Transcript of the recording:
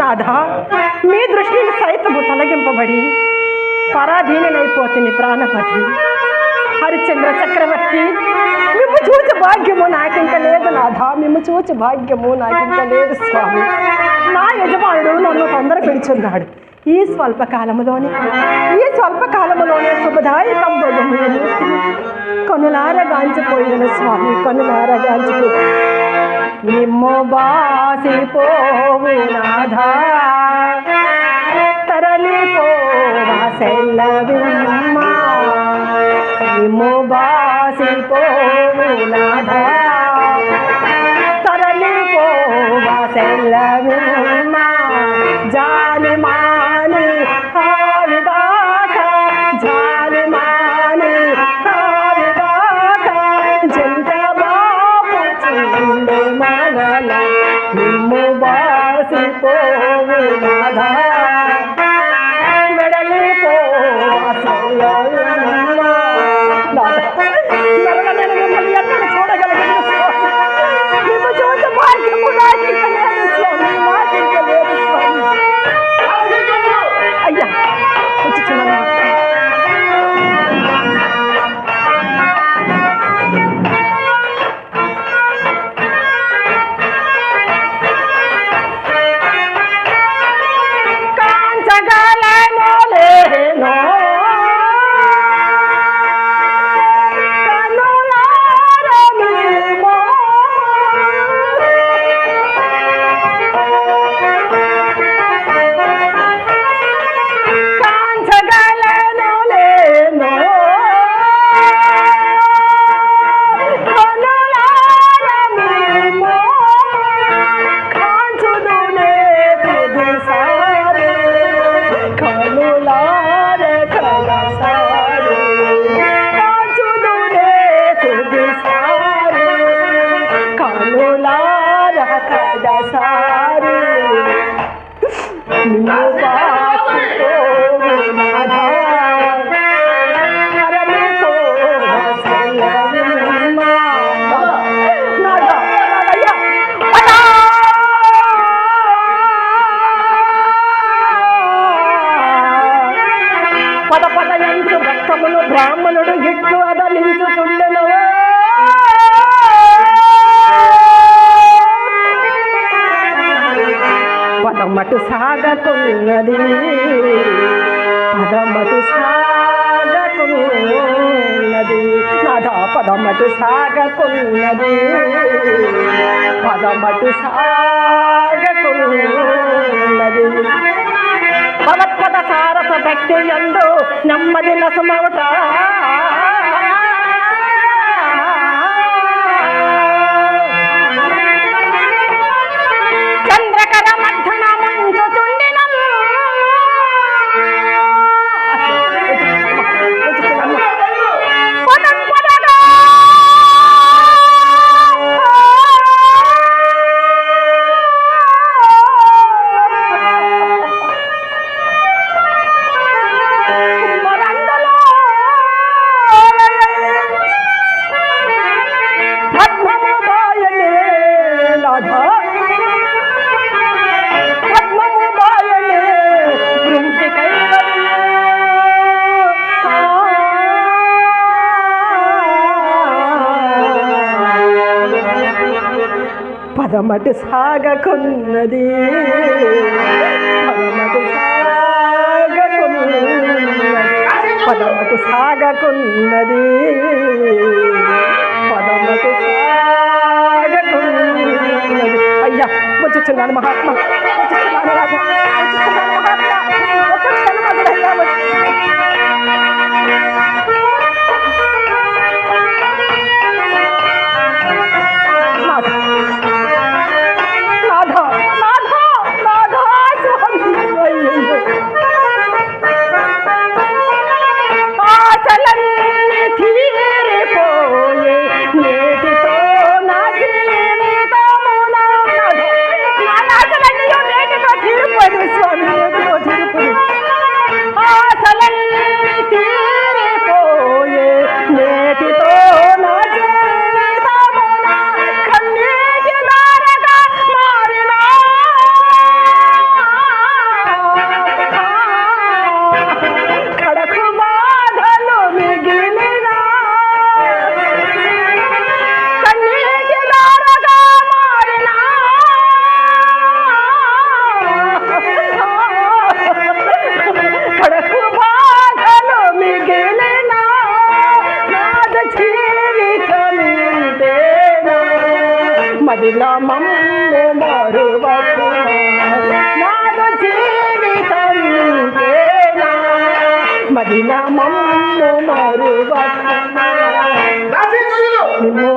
నాథా మీ దృష్టిని సైతము తొలగింపబడి పరాధీనైపోతుంది ప్రాణపతి. హరిశ్చంద్ర చక్రవర్తి మిమ్ము చూచి భాగ్యము నాకింక లేదు నాథా మిమ్ము చూచి భాగ్యము నాకింక లేదు స్వామి. నా యజమానుడు నన్ను తొందర పిలుచున్నాడు. ఈ స్వల్పకాలములోనే ఈ స్వల్పకాలములోనే శుభదాయకం శుభదాయకం కనులార గాంచిపోయిన స్వామి కనులార గాంచిపోయి నిమ్ము బాసిపోవు నాథా తరలిపోవా సెల్లవిమ్మా నిమ్ము బాసిపోవు నాథా బాసిపోవు నాథయ్యా, అన్నా! పద పద ఎంచు రక్తమును బ్రాహ్మణుడు ఇట్లు అదలించుతుండెను సాగతున్నది. సాగకున్నది పదమటు సాగకున్నది నాదా పదమటు సాగతున్నది. పదమటు సాగకున్నది భగవత్పద సారస భక్తి ఎందు నెమ్మది నసమవుతా. పదమటి సాగకున్నది. పదమటి సాగకున్నది. పదమటి సాగకున్నది. పదమటు సాగకున్నది. అయ్యా వచ్చుచున్నాను మహాత్మా వచ్చుచున్నాను రాజా మదిల మమ్ము మరువకుమా నాదు జీవితం మదిల మమ్ము మరువకుమా నిన్ను